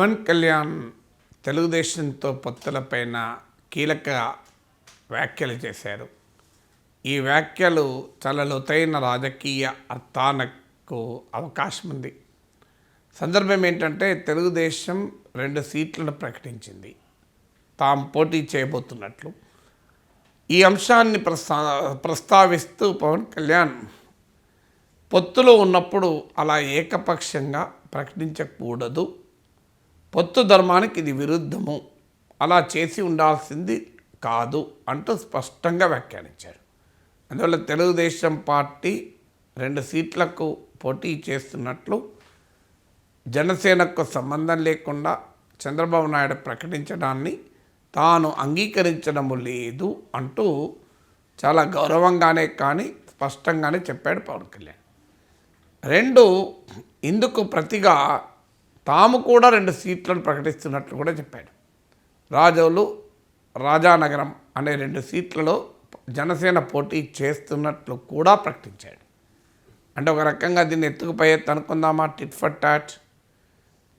పవన్ కళ్యాణ్ తెలుగుదేశంతో పొత్తులపైన కీలక వ్యాఖ్యలు చేశారు. ఈ వ్యాఖ్యలు చాలా లోతైన రాజకీయ అర్థానకు అవకాశం ఉంది సందర్భం ఏంటంటే తెలుగుదేశం రెండు సీట్లను ప్రకటించింది. తాము పోటీ చేయబోతున్నట్లు. ఈ అంశాన్ని ప్రస్తా ప్రస్తావిస్తూ పవన్ కళ్యాణ్ పొత్తులో ఉన్నప్పుడు అలా ఏకపక్షంగా ప్రకటించకూడదు. పొత్తు ధర్మానికి ఇది విరుద్ధము. అలా చేసి ఉండాల్సింది కాదు అంటూ స్పష్టంగా వ్యాఖ్యానించారు. అందువల్ల తెలుగుదేశం పార్టీ రెండు సీట్లకు పోటీ చేస్తున్నట్లు జనసేనకు సంబంధం లేకుండా చంద్రబాబు నాయుడు ప్రకటించడాన్ని తాను అంగీకరించడము లేదు అంటూ చాలా గౌరవంగానే కానీ స్పష్టంగానే చెప్పాడు పవన్ కళ్యాణ్. రెండు ఇందుకు ప్రతిగా తాము కూడా రెండు సీట్లను ప్రకటిస్తున్నట్లు కూడా చెప్పాడు. రాజోలు రాజానగరం అనే రెండు సీట్లలో జనసేన పోటీ చేస్తున్నట్లు కూడా ప్రకటించాడు. అంటే ఒక రకంగా దీన్ని ఎత్తుకుపోయే అనుకుందామా? టిట్ ఫర్ టాట్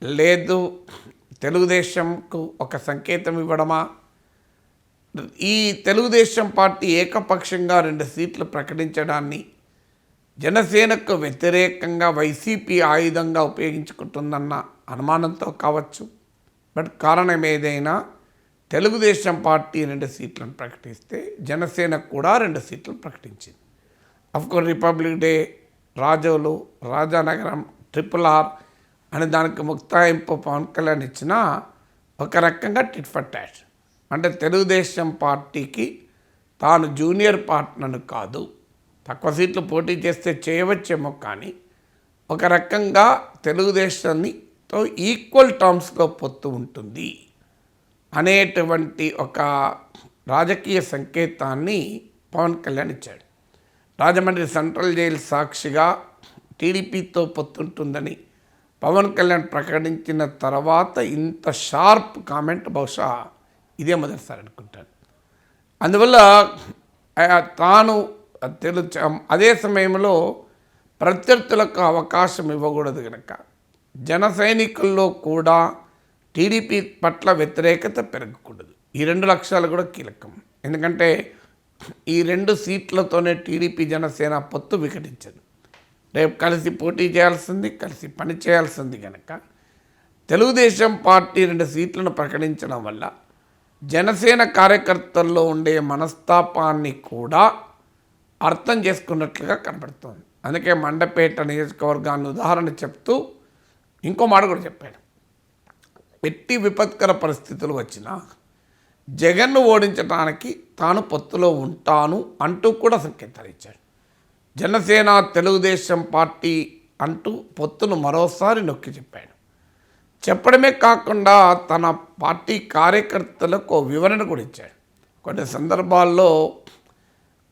లేదు తెలుగుదేశంకు ఒక సంకేతం ఇవ్వడమా? ఈ తెలుగుదేశం పార్టీ ఏకపక్షంగా రెండు సీట్లు ప్రకటించడాన్ని జనసేనకు వ్యతిరేకంగా వైసీపీ ఆయుధంగా ఉపయోగించుకుంటుందన్న అనుమానంతో కావచ్చు. బట్ కారణం ఏదైనా తెలుగుదేశం పార్టీ రెండు సీట్లను ప్రకటిస్తే జనసేన కూడా రెండు సీట్లు ప్రకటించింది. Of course republic day Razole Rajanagaram triple R అని దానికి ముక్తాయింపు పవన్ కళ్యాణ్ ఇచ్చిన ఒక రకంగా టిట్ ఫర్ టాట్. అంటే తెలుగుదేశం పార్టీకి తాను జూనియర్ పార్ట్నర్ కాదు. తక్కువ సీట్లు పోటీ చేస్తే చేయవచ్చేమో కానీ ఒక రకంగా తెలుగుదేశాన్నితో ఈక్వల్ టర్మ్స్లో పొత్తు ఉంటుంది అనేటువంటి ఒక రాజకీయ సంకేతాన్ని పవన్ కళ్యాణ్ ఇచ్చాడు. రాజమండ్రి సెంట్రల్ జైలు సాక్షిగా టీడీపీతో పొత్తుంటుందని పవన్ కళ్యాణ్ ప్రకటించిన తర్వాత ఇంత షార్ప్ కామెంట్ బహుశా ఇదే మొదటిసారి అనుకుంటాను. అందువల్ల ఆ తాను తెలు అదే సమయంలో ప్రత్యర్థులకు అవకాశం ఇవ్వకూడదు కనుక జన సైనికుల్లో కూడా టీడీపీ పట్ల వ్యతిరేకత పెరగకూడదు. ఈ రెండు లక్ష్యాలు కూడా కీలకం. ఎందుకంటే ఈ రెండు సీట్లతోనే టీడీపీ జనసేన పొత్తు వికటించదు. రేపు కలిసి పోటీ చేయాల్సింది కలిసి పని చేయాల్సింది కనుక తెలుగుదేశం పార్టీ రెండు సీట్లను ప్రకటించడం వల్ల జనసేన కార్యకర్తల్లో ఉండే మనస్తాపాన్ని కూడా అర్థం చేసుకున్నట్లుగా కనబడుతోంది అందుకే మండపేట నియోజకవర్గాన్ని ఉదాహరణ చెప్తూ ఇంకో మాట కూడా చెప్పాడు. ఎట్టి విపత్కర పరిస్థితులు వచ్చినా జగన్ను ఓడించడానికి తాను పొత్తులో ఉంటాను అంటూ కూడా సంకేతాలు ఇచ్చాడు. జనసేన తెలుగుదేశం పార్టీ అంటూ పొత్తును మరోసారి నొక్కి చెప్పాడు. చెప్పడమే కాకుండా తన పార్టీ కార్యకర్తలకు వివరణ కూడా ఇచ్చాడు. కొన్ని సందర్భాల్లో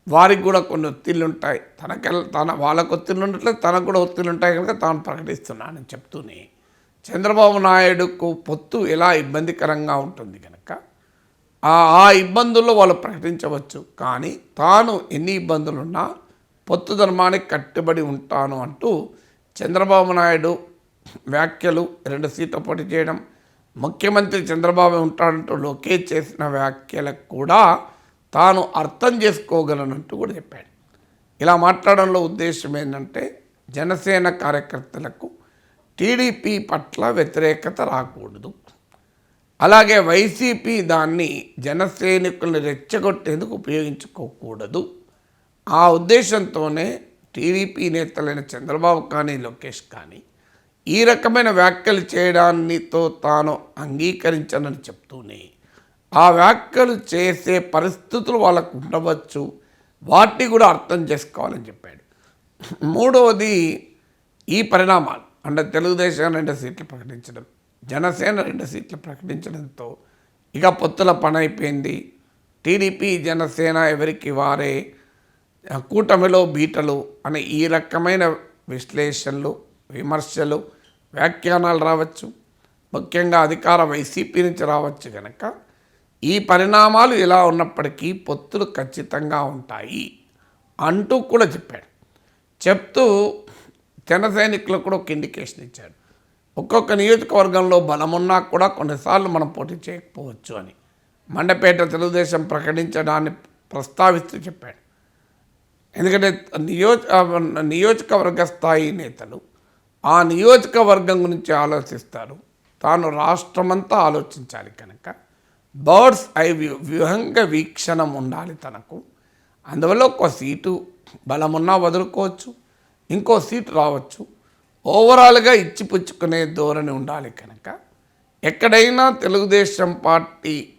వారికి కూడా కొన్ని ఒత్తిళ్ళు ఉంటాయి. తనకెల్ తన వాళ్ళకు ఒత్తిళ్ళు ఉండట్లేదు తనకు కూడా ఒత్తిళ్ళు ఉంటాయి కనుక తాను ప్రకటిస్తున్నానని చెప్తూనే చంద్రబాబు నాయుడుకు పొత్తు ఎలా ఇబ్బందికరంగా ఉంటుంది కనుక ఆ ఆ ఇబ్బందుల్లో వాళ్ళు ప్రకటించవచ్చు. కానీ తాను ఎన్ని ఇబ్బందులున్నా పొత్తు ధర్మానికి కట్టుబడి ఉంటాను అంటూ చంద్రబాబు నాయుడు వ్యాఖ్యలు రెండు సీట్ల పోటీ చేయడం ముఖ్యమంత్రి చంద్రబాబు ఉంటాడంటూ లోకేష్ చేసిన వ్యాఖ్యలకు కూడా తాను అర్థం చేసుకోగలనంటూ కూడా చెప్పాడు. ఇలా మాట్లాడడంలో ఉద్దేశం ఏంటంటే జనసేన కార్యకర్తలకు టీడీపీ పట్ల వ్యతిరేకత రాకూడదు. అలాగే వైసీపీ దాన్ని జనసైనికుల్ని రెచ్చగొట్టేందుకు ఉపయోగించుకోకూడదు. ఆ ఉద్దేశంతోనే టీడీపీ నేతలైన చంద్రబాబు కానీ లోకేష్ కానీ ఈ రకమైన వ్యాఖ్యలు చేయడానితో తాను అంగీకరించనని చెప్తూనే ఆ వ్యాఖ్యలు చేసే పరిస్థితులు వాళ్ళకు ఉండవచ్చు. వాటిని కూడా అర్థం చేసుకోవాలని చెప్పాడు. మూడవది ఈ పరిణామాలు. అంటే తెలుగుదేశం రెండు సీట్లు ప్రకటించడం జనసేన రెండు సీట్లు ప్రకటించడంతో ఇక పొత్తుల పని అయిపోయింది. టీడీపీ జనసేన ఎవరికి వారే కూటమిలో బీటలు అనే ఈ రకమైన విశ్లేషణలు విమర్శలు వ్యాఖ్యానాలు రావచ్చు. ముఖ్యంగా అధికార వైసీపీ నుంచి రావచ్చు కనుక ఈ పరిణామాలు ఇలా ఉన్నప్పటికీ పొత్తులు ఖచ్చితంగా ఉంటాయి అంటూ కూడా చెప్పాడు. చెప్తూ జన సైనికులకు కూడా ఒక ఇండికేషన్ ఇచ్చాడు. ఒక్కొక్క నియోజకవర్గంలో బలమున్నా కూడా కొన్నిసార్లు మనం పోటీ చేయకపోవచ్చు అని మండపేట తెలుగుదేశం ప్రకటించడాన్ని ప్రస్తావిస్తూ చెప్పాడు. ఎందుకంటే నియోజ నియోజకవర్గ స్థాయి నేతలు ఆ నియోజకవర్గం గురించి ఆలోచిస్తారు. తాను రాష్ట్రమంతా ఆలోచించాలి కనుక. బర్డ్స్ ఐ వ్యూ వ్యూహంగ వీక్షణం ఉండాలి తనకు. అందువల్ల ఒక సీటు బలమున్నా వదులుకోవచ్చు ఇంకో సీటు రావచ్చు. ఓవరాల్గా ఇచ్చిపుచ్చుకునే ధోరణి ఉండాలి కనుక. ఎక్కడైనా తెలుగుదేశం పార్టీ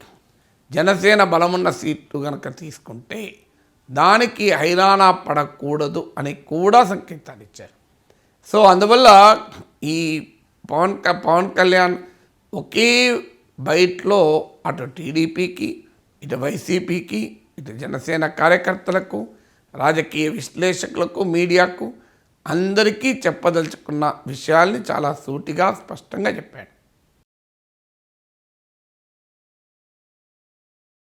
జనసేన బలమున్న సీట్లు కనుక తీసుకుంటే దానికి హైరాణ పడకూడదు అని కూడా సంకేతాలు ఇచ్చారు. సో అందువల్ల ఈ పవన్ క- పవన్ కళ్యాణ్ ఒకే బయట్లో అటు టీడీపీకి ఇటు వైసీపీకి ఇటు జనసేన కార్యకర్తలకు రాజకీయ విశ్లేషకులకు మీడియాకు అందరికీ చెప్పదలుచుకున్న విషయాల్ని చాలా సూటిగా స్పష్టంగా చెప్పాడు.